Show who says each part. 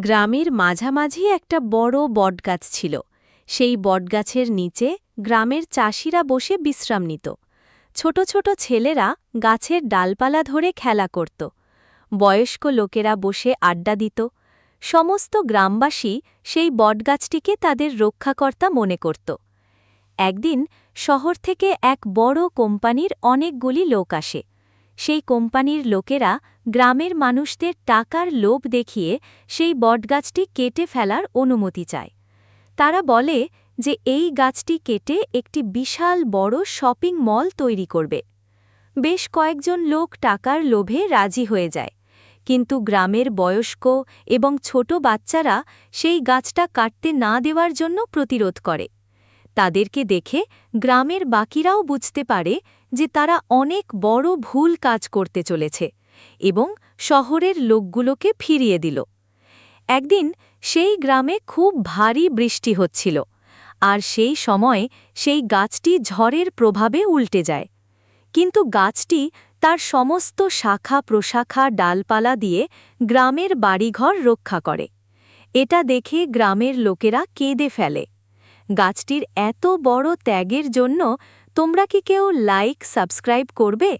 Speaker 1: গ্রামের মাঝামাঝি একটা বড় বটগাছ ছিল। সেই বটগাছের নিচে গ্রামের চাষিরা বসে বিশ্রাম নিত। ছোট ছোট ছেলেরা গাছের ডালপালা ধরে খেলা করত। বয়স্ক লোকেরা বসে আড্ডা দিত। সমস্ত গ্রামবাসী সেই বটগাছটিকে তাদের রক্ষাকর্তা মনে করত। একদিন শহর থেকে এক বড় কোম্পানির অনেকগুলি লোক আসে। সেই কোম্পানির লোকেরা গ্রামের মানুষদের টাকার লোভ দেখিয়ে সেই বটগাছটি কেটে ফেলার অনুমতি চায়। তারা বলে যে এই গাছটি কেটে একটি বিশাল বড় শপিং মল তৈরি করবে। বেশ কয়েকজন লোক টাকার লোভে রাজি হয়ে যায়। কিন্তু গ্রামের বয়স্ক এবং ছোট বাচ্চারা সেই গাছটা কাটতে না দেওয়ার জন্য প্রতিরোধ করে। তাদেরকে দেখে গ্রামের বাকিরাও বুঝতে পারে যে তারা অনেক বড় ভুল কাজ করতে চলেছে এবং শহরের লোকগুলোকে ফিরিয়ে দিল। একদিন সেই গ্রামে খুব ভারী বৃষ্টি হচ্ছিল আর সেই সময়ে সেই গাছটি ঝড়ের প্রভাবে উল্টে যায়। কিন্তু গাছটি তার সমস্ত শাখা প্রশাখা ডালপালা দিয়ে গ্রামের বাড়িঘর রক্ষা করে। এটা দেখে গ্রামের লোকেরা কেঁদে ফেলে। গাছটির এত বড় ত্যাগের জন্য তোমরা কি কেউ লাইক সাবস্ক্রাইব করবে?